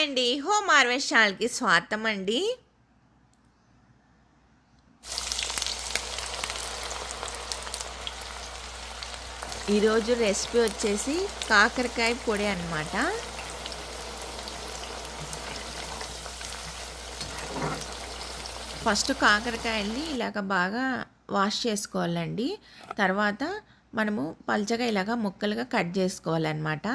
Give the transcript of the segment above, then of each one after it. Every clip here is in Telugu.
హాయ్ అండి. హోమ్ హార్వెస్ట్ ఛానల్కి స్వాగతం అండి. ఈరోజు రెసిపీ వచ్చేసి కాకరకాయ పొడి అన్నమాట. ఫస్ట్ కాకరకాయల్ని ఇలాగ బాగా వాష్ చేసుకోవాలండి. తర్వాత మనము పల్చగా ఇలాగ ముక్కలుగా కట్ చేసుకోవాలన్నమాట.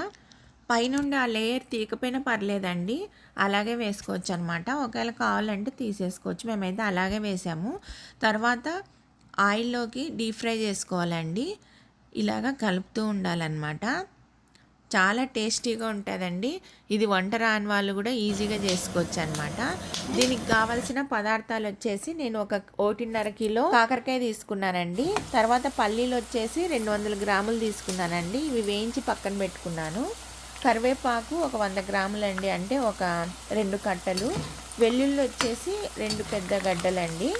పైనుండి ఆ లేయర్ తీకపోయినా పర్లేదండి. అలాగే వేసుకోవచ్చు అనమాట ఒకవేళ కావాలంటే తీసేసుకోవచ్చు. మేమైతే అలాగే వేసాము. తర్వాత ఆయిల్లోకి డీప్ ఫ్రై చేసుకోవాలండి. ఇలాగ కలుపుతూ ఉండాలన్నమాట చాలా టేస్టీగా ఉంటుందండి. ఇది వంట రాని వాళ్ళు కూడా ఈజీగా చేసుకోవచ్చు అనమాట దీనికి కావాల్సిన పదార్థాలు వచ్చేసి నేను ఒక ఒకటిన్నర కిలో కాకరకాయ తీసుకున్నానండి. తర్వాత పల్లీలు వచ్చేసి రెండు వందల గ్రాములు తీసుకున్నానండి. ఇవి వేయించి పక్కన పెట్టుకున్నాను. కరివేపాకు ఒక వంద గ్రాములండి. అంటే ఒక రెండు కట్టలు. వెల్లుల్లి వచ్చేసి రెండు పెద్ద గడ్డలండి.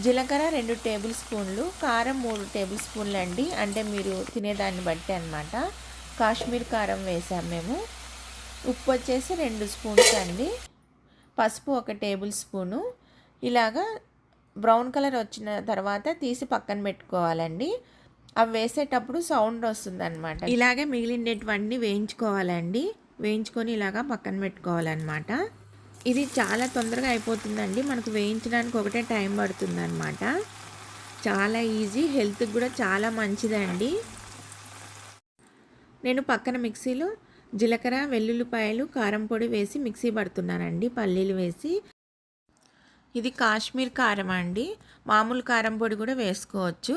జీలకర్ర రెండు టేబుల్ స్పూన్లు. కారం మూడు టేబుల్ స్పూన్లు అండి అంటే మీరు తినేదాన్ని బట్టి అనమాట కాశ్మీర్ కారం వేసాం మేము. ఉప్పు వచ్చేసి రెండు స్పూన్స్ అండి. పసుపు ఒక టేబుల్ స్పూను. ఇలాగా బ్రౌన్ కలర్ వచ్చిన తర్వాత తీసి పక్కన పెట్టుకోవాలండి. అవి వేసేటప్పుడు సౌండ్ వస్తుంది అనమాట ఇలాగే మిగిలినటువంటి వేయించుకోవాలండి. వేయించుకొని ఇలాగా పక్కన పెట్టుకోవాలన్నమాట. ఇది చాలా తొందరగా అయిపోతుందండి. మనకు వేయించడానికి ఒకటే టైం పడుతుంది అనమాట చాలా ఈజీ హెల్త్కి కూడా చాలా మంచిదండి. నేను పక్కన మిక్సీలో జీలకర్ర వెల్లుల్లిపాయలు కారం పొడి వేసి మిక్సీ పడుతున్నానండి. పల్లీలు వేసి. ఇది కాశ్మీర్ కారం అండి మామూలు కారం పొడి కూడా వేసుకోవచ్చు.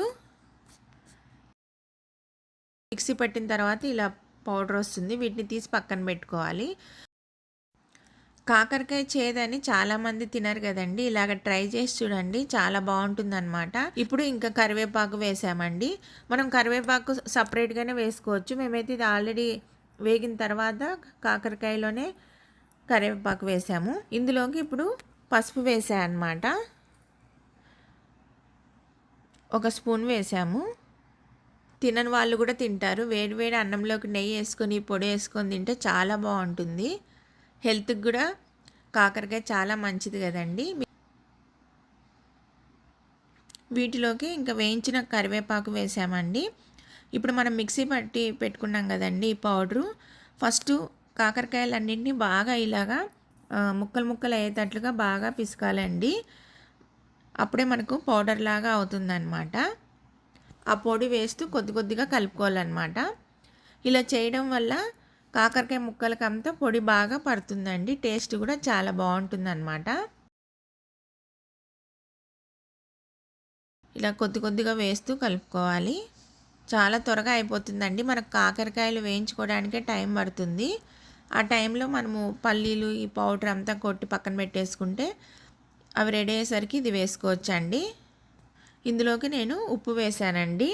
మిక్సీ పట్టిన తర్వాత ఇలా పౌడర్ వస్తుంది. వీటిని తీసి పక్కన పెట్టుకోవాలి. కాకరకాయ చేదని చాలామంది తినరు కదండి. ఇలాగ ట్రై చేసి చూడండి. చాలా బాగుంటుంది అనమాట ఇప్పుడు ఇంకా కరివేపాకు వేసామండి. మనం కరివేపాకు సపరేట్గానే వేసుకోవచ్చు. మేమైతే ఇది ఆల్రెడీ వేగిన తర్వాత కాకరకాయలోనే కరివేపాకు వేసాము. ఇందులోకి ఇప్పుడు పసుపు వేసాయన్నమాట. ఒక స్పూన్ వేసాము. తినని వాళ్ళు కూడా తింటారు. వేడి వేడి అన్నంలోకి నెయ్యి వేసుకొని పొడి వేసుకొని తింటే చాలా బాగుంటుంది. హెల్త్కి కూడా కాకరకాయ చాలా మంచిది కదండి. వీటిలోకి ఇంకా వేయించిన కరివేపాకు వేసామండి. ఇప్పుడు మనం మిక్సీ పట్టి పెట్టుకున్నాం కదండి ఈ పౌడరు. ఫస్ట్ కాకరకాయలన్నింటినీ బాగా ఇలాగా ముక్కలు ముక్కలు అయ్యేటట్లుగా బాగా పిసకాలండి. అప్పుడే మనకు పౌడర్ లాగా అవుతుందన్నమాట. ఆ పొడి వేస్తూ కొద్ది కొద్దిగా కలుపుకోవాలన్నమాట. ఇలా చేయడం వల్ల కాకరకాయ ముక్కలకంతా పొడి బాగా పడుతుందండి. టేస్ట్ కూడా చాలా బాగుంటుందన్నమాట. ఇలా కొద్ది కొద్దిగా వేస్తూ కలుపుకోవాలి. చాలా త్వరగా అయిపోతుందండి. మనకు కాకరకాయలు వేయించుకోవడానికే టైం పడుతుంది. ఆ టైంలో మనము పల్లీలు ఈ పౌడర్ అంతా కొట్టి పక్కన పెట్టేసుకుంటే అవి రెడీ అయ్యేసరికి ఇది వేసుకోవచ్చండి. ఇందులోకి నేను ఉప్పు వేసానండి.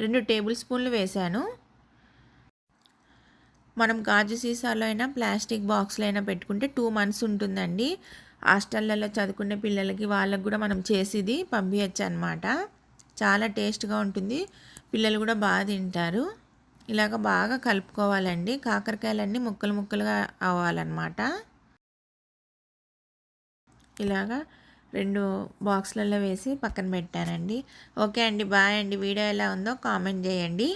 రెండు టేబుల్ స్పూన్లు వేసాను. మనం గాజు సీసాలో అయినా ప్లాస్టిక్ బాక్స్లో అయినా పెట్టుకుంటే టూ మంత్స్ ఉంటుందండి. హాస్టళ్ళల్లో చదువుకునే పిల్లలకి వాళ్ళకి కూడా మనం చేసేది పంపించచ్చు అనమాట చాలా టేస్ట్గా ఉంటుంది. పిల్లలు కూడా బాగా తింటారు. ఇలాగ బాగా కలుపుకోవాలండి. కాకరకాయలన్నీ ముక్కలు ముక్కలుగా అవ్వాలన్నమాట. ఇలాగా రెండు బాక్స్లలో వేసి పక్కన పెట్టానండి ఓకే అండి బాయ్ అండి. వీడియో ఎలా ఉందో కామెంట్ చేయండి.